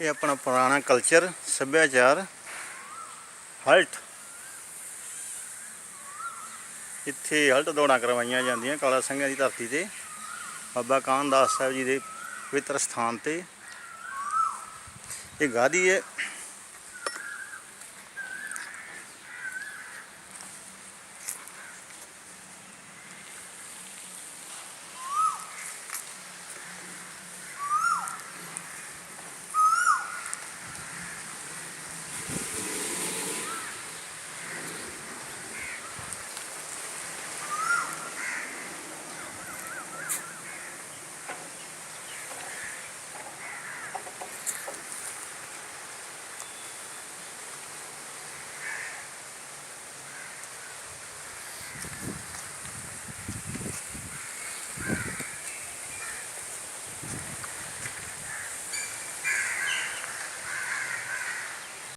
ਇਹ ਆਪਣਾ ਪੁਰਾਣਾ ਕਲਚਰ ਸੱਭਿਆਚਾਰ ਹਲਟ ਇੱਥੇ ਹਲਟ ਦੌੜਾਂ ਕਰਵਾਈਆਂ ਜਾਂਦੀਆਂ ਕਾਲਾ ਸਿੰਘਾਂ ਦੀ ਧਰਤੀ ਤੇ, ਬਾਬਾ ਕਾਨ ਦਾਸ ਸਾਹਿਬ ਜੀ ਦੇ ਪਵਿੱਤਰ ਸਥਾਨ ਤੇ। ਇਹ ਗਾਦੀ ਹੈ।